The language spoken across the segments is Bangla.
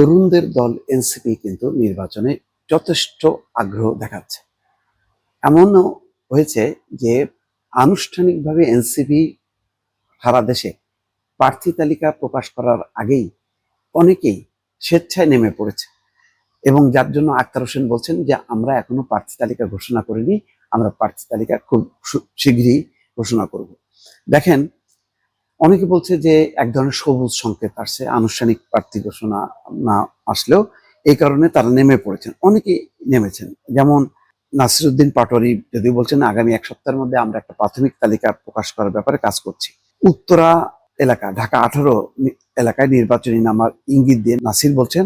তরুণদের দল এনসিপি কিন্তু নির্বাচনে যথেষ্ট আগ্রহ দেখাচ্ছে। এমনও হয়েছে যে আনুষ্ঠানিকভাবে এনসিপি সারা দেশে প্রার্থী তালিকা প্রকাশ করার আগেই অনেকেই স্বেচ্ছায় নেমে পড়েছে এবং যার জন্য আক্তার হোসেন বলছেন যে, আমরা এখনও প্রার্থী তালিকা ঘোষণা করিনি, আমরা প্রার্থী তালিকা খুব শীঘ্রই ঘোষণা করব। দেখেন অনেকে বলছে যে এক ধরনের সবুজ সংকেত আসছে, আনুষ্ঠানিক প্রার্থী ঘোষণা না আসলেও এই কারণে তারা নেমে পড়েছেন। অনেকেই নেমেছেন। যেমন নাসিরুদ্দিন পাটোয়ারি যদি বলছেন আগামী এক সপ্তাহের মধ্যে আমরা একটা প্রাথমিক তালিকা প্রকাশ করার ব্যাপারে কাজ করছি। উত্তরা এলাকা, ঢাকা আঠারো এলাকায় নির্বাচনী নামার ইঙ্গিত দিয়ে নাসির বলছেন,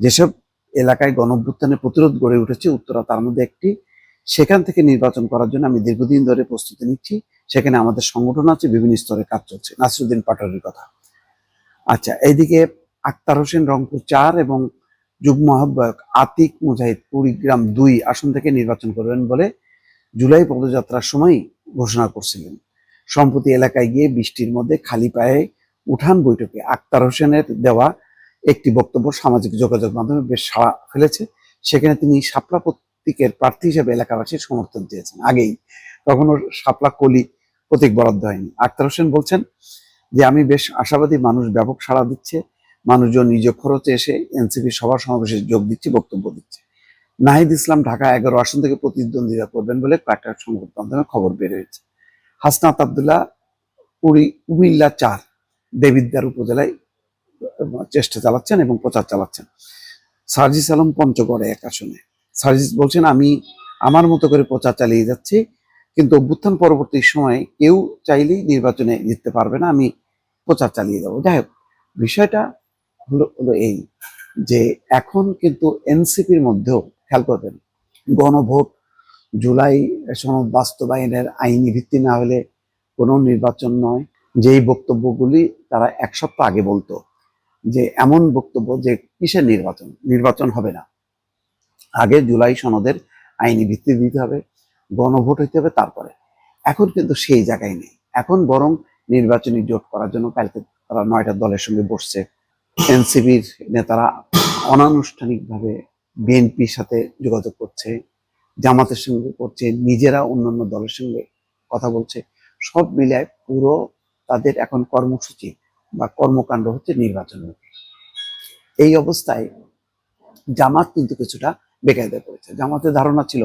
যেসব এলাকায় গণভ্যুত্থানের প্রতিরোধ গড়ে উঠেছে, উত্তরা তার মধ্যে একটি সেখান থেকে নির্বাচন করার জন্য আমি দীর্ঘদিন ধরে প্রস্তুতি নিচ্ছি। সেখানে আমাদের সংগঠন আছে, বিভিন্ন স্তরে কাজ চলছে। নাসিরুদ্দিন পাটোয়ারির কথা। আচ্ছা এইদিকে আক্তার হোসেন রংপুর চার এবং যুগ্ম আহ্বায়ক আতিক মুজাহিদ কুড়িগ্রাম দুই আসন থেকে নির্বাচন করবেন বলে জুলাই পদযাত্রার সময় ঘোষণা করছিলেন। সম্প্রতি এলাকায় গিয়ে বৃষ্টির মধ্যে খালি পায়ে উঠান বৈঠকে আক্তার হোসেনের দেওয়া একটি বক্তব্য সামাজিক যোগাযোগ মাধ্যমে বেশ সাড়া ফেলেছে। সেখানে তিনি শাপলা প্রতীকের প্রার্থী হিসেবে এলাকাবাসীর সমর্থন চেয়েছেন। আগেই তখনও শাপলা কলি প্রতীক বরাদ্দ হয়নি। আক্তার হোসেন বলছেন যে, আমি বেশ আশাবাদী মানুষ, ব্যাপক সাড়া দিচ্ছে। মানুষজন নিজ খরচে এসে এনসিপি সভা সমাবেশে যোগ দিচ্ছে, বক্তব্য দিচ্ছে। নাহিদ ইসলাম ঢাকা এগারো আসন থেকে প্রতিদ্বন্দ্বিতা করবেন বলে কয়েকটা সংবাদ মাধ্যমে খবর বের হয়েছে। হাসনাত আবদুল্লাহ কুড়ি কুমিল্লা চার দেবিদ্দার উপজেলায় চেষ্টা চালাচ্ছেন এবং প্রচার চালাচ্ছেন। সার্জিস আলম পঞ্চগড়ে এক আসনে। সার্জিস বলছেন, আমি আমার মতো করে প্রচার চালিয়ে যাচ্ছি, কিন্তু অভ্যুত্থান পরবর্তী সময়ে কেউ চাইলেই নির্বাচনে জিততে পারবে না, আমি প্রচার চালিয়ে যাব। যাই হোক, বিষয়টা হলো হলো এই যে এখন কিন্তু এনসিপির মধ্যেও, খেয়াল করবেন, গণভোট জুলাই সনদ বাস্তবায়নের আইনি ভিত্তি না হলে কোনো নির্বাচন নয়। যেই বক্তব্যগুলি তারা এক সপ্তাহ আগে বলতো, যে এমন বক্তব্য যে কিসের নির্বাচন? নির্বাচন হবে না। আগে জুলাই সনদের আইনি ভিত্তি দিতে হবে, গণভোট হইতে হবে, তারপরে। এখন কিন্তু সেই জায়গায় নেই। এখন বরং নির্বাচনী জোট করার জন্য কালকে তারা নয়টা দলের সঙ্গে বসছে। এনসিপির নেতারা অনানুষ্ঠানিকভাবে বিএনপির সাথে যোগাযোগ করছে, জামাতের সঙ্গে করছে, নিজেরা অন্যান্য দলের সঙ্গে কথা বলছে। সব মিলায় পুরো তাদের এখন কর্মসূচি বা কর্মকাণ্ড হচ্ছে নির্বাচন। এই অবস্থায় জামাত কিন্তু কিছুটা বেকায়দায় পড়েছে। জামাতের ধারণা ছিল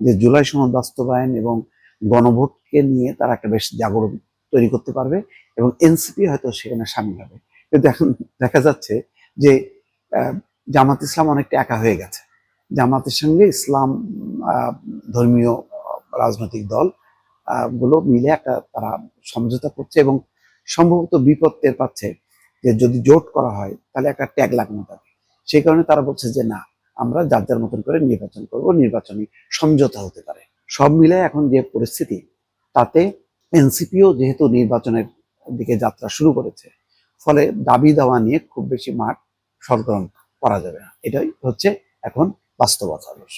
যে জুলাই সনদ বাস্তবায়ন এবং গণভোটকে নিয়ে তারা একটা বেশ জাগরণ তৈরি করতে পারবে এবং এনসিপি হয়তো সেখানে সামিল হবে। কিন্তু এখন দেখা যাচ্ছে যে জামাত ইসলাম অনেকটা একা হয়ে গেছে। জামাতের সঙ্গে ইসলাম ধর্মীয় রাজনৈতিক দলগুলো মিলে একটা তারা সমঝোতা করছে এবং সম্ভবত বিপদ টের পাচ্ছে যে যদি জোট করা হয় তাহলে একটা ট্যাগ লাগানো যাবে। সেই কারণে তারা বলছে যে না আমরা যার যার মতন করে নির্বাচন করব, নির্বাচনী সমঝোতা হতে পারে। সব মিলে এখন যে পরিস্থিতি, তাতে এনসিপিও যেহেতু নির্বাচনের দিকে যাত্রা শুরু করেছে, ফলে দাবি দাওয়া নিয়ে খুব বেশি মাঠ সরগরম করা যাবে না। এটাই হচ্ছে এখন বাস্তবতা। অবশ্য